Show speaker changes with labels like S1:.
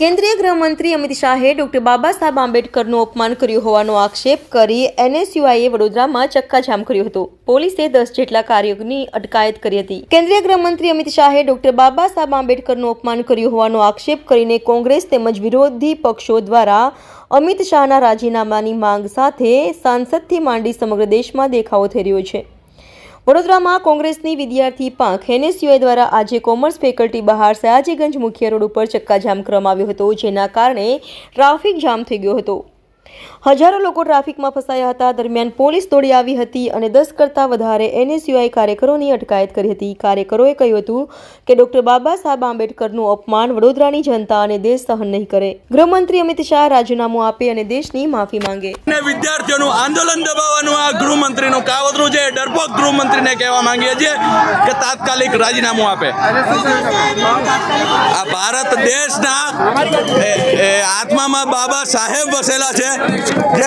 S1: કેન્દ્રીય ગૃહમંત્રી અમિત શાહે ડોક્ટર બાબા સાહેબ આંબેડકરનું અપમાન કર્યું હોવાનો આક્ષેપ કરી એનએસયુઆઈએ વડોદરામાં ચક્કાજામ કર્યો હતો. પોલીસે દસ જેટલા કાર્યકરની અટકાયત કરી હતી. કેન્દ્રીય ગૃહમંત્રી અમિત શાહે ડોક્ટર બાબા સાહેબ આંબેડકરનું અપમાન કર્યું હોવાનો આક્ષેપ કરીને કોંગ્રેસ તેમજ વિરોધી પક્ષો દ્વારા અમિત શાહના રાજીનામાની માંગ સાથે સાંસદથી માંડી સમગ્ર દેશમાં દેખાવો થઈ રહ્યો છે. વડોદરામાં કોંગ્રેસની વિદ્યાર્થી પાંખ એનએસયુઆઈ દ્વારા આજે કોમર્સ ફેકલ્ટી બહાર સયાજીગંજ મુખ્ય રોડ ઉપર ચક્કાજામ કરવામાં હતો, જેના કારણે ટ્રાફિક જામ થઈ ગયો હતો. હજારો લોકો ટ્રાફિકમાં ફસાયા હતા. દરમિયાન પોલીસ દોડી આવી હતી અને દસ કરતાં વધારે એનએસયુઆઈ કાર્યકરોની અટકાયત કરી હતી. કાર્યકરોએ કહ્યું હતું કે ડોક્ટર બાબા સાહેબ આંબેડકરનું અપમાન વડોદરાની જનતા અને દેશ સહન નહીં કરે. ગૃહમંત્રી અમિત શાહ રાજીનામું આપે અને દેશની માફી માંગે.
S2: વિદ્યાર્થીઓનું આંદોલન દબાવવાનું આ ગૃહમંત્રીનું કાવતરું જે ડરપોક ગૃહમંત્રીને કહેવા માંગીએ છીએ કે તાત્કાલિક રાજીનામું આપે. આ ભારત દેશના આત્મામાં બાબા સાહેબ વસેલા છે. જે